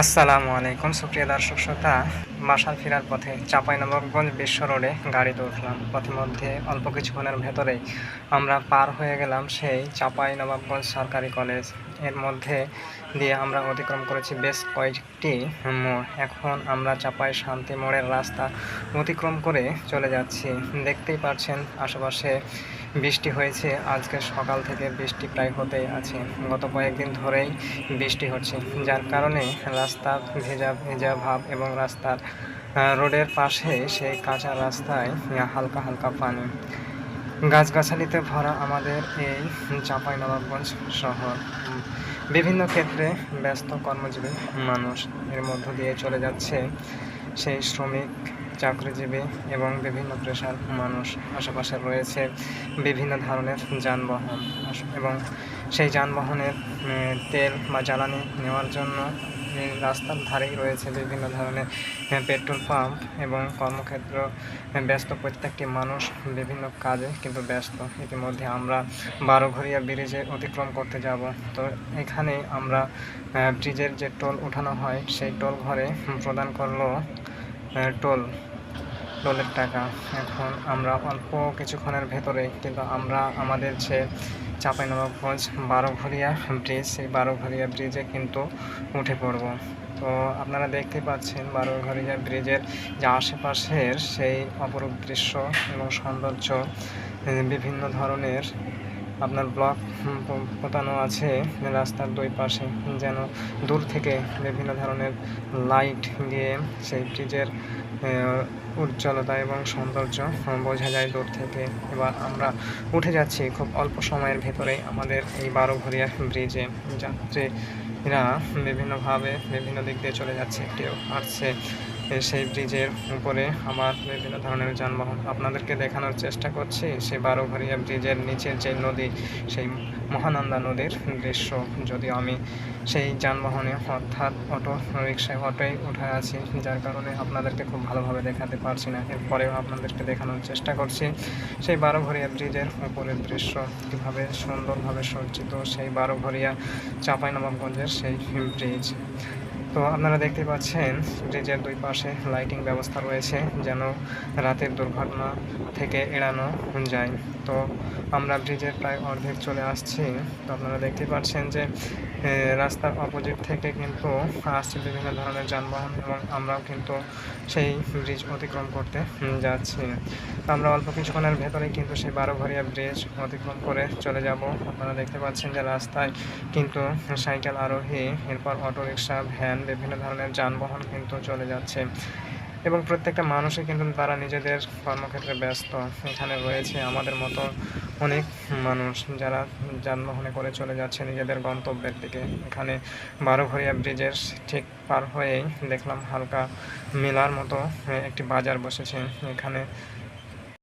আসসালামু আলাইকুম, সুপ্রিয় দর্শক শ্রোতা। বাসার ফেরার পথে চাঁপাইনবাবগঞ্জ বিশ্ব রোডে গাড়িতে উঠলাম পথিমধ্যে অল্প কিছুক্ষণের ভেতরেই আমরা পার হয়ে গেলাম সেই চাঁপাইনবাবগঞ্জ সরকারি কলেজ। এর মধ্যে দিয়ে আমরা অতিক্রম করেছি বেশ কয়েকটি মোড়। এখন আমরা চাপাই শান্তি মোড়ের রাস্তা অতিক্রম করে চলে যাচ্ছি। দেখতেই পাচ্ছেন আশেপাশে বৃষ্টি হয়েছে। আজকে সকাল থেকে বৃষ্টি প্রায় হতেই আছে। গত কয়েকদিন ধরেই বৃষ্টি হচ্ছে। যার কারণে রাস্তার ভেজা ভেজা ভাব এবং রাস্তার রোডের পাশে সেই কাঁচা রাস্তায় হালকা হালকা পানি। গাছগাছালিতে ভরা আমাদের এই চাঁপাইনবাবগঞ্জ শহর। বিভিন্ন ক্ষেত্রে ব্যস্ত কর্মজীবী মানুষ এর মধ্য দিয়ে চলে যাচ্ছে সেই শ্রমিক চাকরিজীবী এবং বিভিন্ন পেশার মানুষ আশেপাশে রয়েছে বিভিন্ন ধরনের যানবাহন। এবং সেই যানবাহনের তেল বা জ্বালানি নেওয়ার জন্য রাস্তার ধারেই রয়েছে বিভিন্ন ধরনের পেট্রোল পাম্প এবং কর্মক্ষেত্র। ব্যস্ত প্রত্যেকটি মানুষ বিভিন্ন কাজে কিন্তু ব্যস্ত। ইতিমধ্যে আমরা বারোঘরিয়া ব্রিজে অতিক্রম করতে যাব। তো এখানে আমরা ব্রিজের যে টোল উঠানো হয়, সেই টোল ঘরে প্রদান করল টোল, টোলের টাকা। এখন আমরা অল্প কিছুক্ষণের ভেতরে কিন্তু আমরা আমাদের যে চাঁপাইনবাবগঞ্জ বারোঘরিয়া ব্রিজ, সেই বারোঘরিয়া ব্রিজে কিন্তু উঠে পড়ব। তো আপনারা দেখতে পাচ্ছেন বারোঘরিয়া ব্রিজের যে আশেপাশের সেই অপরূপ দৃশ্য এবং সৌন্দর্য, বিভিন্ন ধরনের আপনার ব্লক পোতানো আছে রাস্তার দুই পাশে যেন দূর থেকে বিভিন্ন ধরনের লাইট দিয়ে সেই ব্রিজের উজ্জ্বলতা এবং সৌন্দর্য বোঝা যায় দূর থেকে। এবার আমরা উঠে যাচ্ছি খুব অল্প সময়ের ভেতরেই আমাদের এই বারোঘরিয়া ব্রিজে। যাত্রীরা বিভিন্নভাবে বিভিন্ন দিক দিয়ে চলে যাচ্ছে কেউ এ, সেই ব্রিজের উপরে আবার বিভিন্ন ধরনের যানবাহন। আপনাদেরকে দেখানোর চেষ্টা করছি, সেই বারোঘরিয়া ব্রিজের নিচের যে নদী, সেই মহানন্দা নদীর দৃশ্য। যদিও আমি সেই যানবাহনে অর্থাৎ অটো রিক্সায় অটোয় উঠে আছি, যার কারণে আপনাদেরকে খুব ভালোভাবে দেখাতে পারছি না। এরপরেও আপনাদেরকে দেখানোর চেষ্টা করছি, সেই বারোঘরিয়া ব্রিজের উপরের দৃশ্য। কীভাবে সুন্দরভাবে সজ্জিত সেই বারোঘরিয়া চাঁপাইনবাবগঞ্জের সেই ব্রিজ। তো আপনারা দেখতে পাচ্ছেন ব্রিজের দুই পাশে লাইটিং ব্যবস্থা রয়েছে যেন রাতের দুর্ঘটনা থেকে এড়ানো যায়। তো আমরা ব্রিজের প্রায় অর্ধেক চলে আসছি। তো আপনারা দেখতে পাচ্ছেন যে রাস্তার অপোজিট থেকে কিন্তু আসছে বিভিন্ন ধরনের যানবাহন এবং আমরাও কিন্তু সেই ব্রিজ অতিক্রম করতে যাচ্ছি। আমরা অল্প কিছুক্ষণের ভেতরেই কিন্তু সেই বারোঘরিয়া ব্রিজ অতিক্রম করে চলে যাব। আপনারা দেখতে পাচ্ছেন যে রাস্তায় কিন্তু সাইকেল, আরোহী, এরপর অটো রিক্সা ভ্যান, বিভিন্ন ধরনের যানবাহন কিন্তু চলে যাচ্ছে। এবং প্রত্যেকটা মানুষই কিন্তু তারা নিজেদের কর্মক্ষেত্রে ব্যস্ত। এখানে রয়েছে আমাদের মতো অনেক মানুষ যারা যানবাহনে করে চলে যাচ্ছে নিজেদের গন্তব্যের দিকে। এখানে বারোঘরিয়া ব্রিজের ঠিক পার হয়েই দেখলাম হালকা মেলার মতো একটি বাজার বসেছে। এখানে